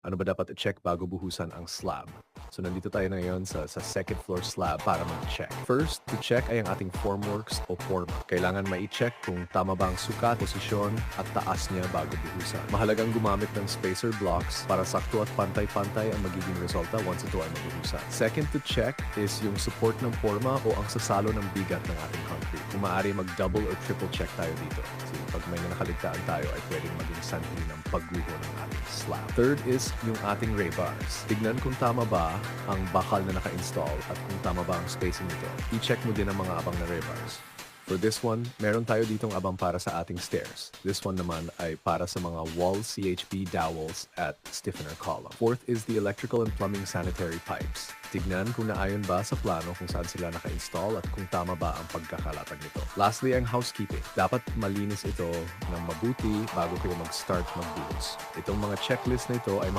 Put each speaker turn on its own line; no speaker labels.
Ano ba dapat i-check bago buhusan ang slab? So nandito tayo na ngayon sa, sa second floor slab para mag-check. First, to check ay ang ating formworks o forma. Kailangan ma-check kung tama ba ang sukat, posisyon at taas niya bago buhusan. Mahalagang gumamit ng spacer blocks para sakto at pantay-pantay ang magiging resulta once ito ay mabuhusan. Second to check is yung support ng forma o ang sasalo ng bigat ng ating concrete. Kung maaari mag-double or triple check tayo dito. Kasi pag may nakaligtaan tayo ay pwedeng maging sanhi ng pagguho ng ating slab. Third is yung ating ray bars. Tignan kung tama ba ang bakal na naka-install at kung tama ba ang spacing nito. I-check mo din ang mga abang na bars. For this one, meron tayo ditong abang para sa ating stairs. This one naman ay para sa mga wall CHP dowels at stiffener column. Fourth is the electrical and plumbing sanitary pipes. Tignan kung naayon ba sa plano kung saan sila naka-install at kung tama ba ang pagkakalatag nito. Lastly, ang housekeeping. Dapat malinis ito ng mabuti bago kayo mag-start magbuhos. Itong mga checklist na ito ay mahalaga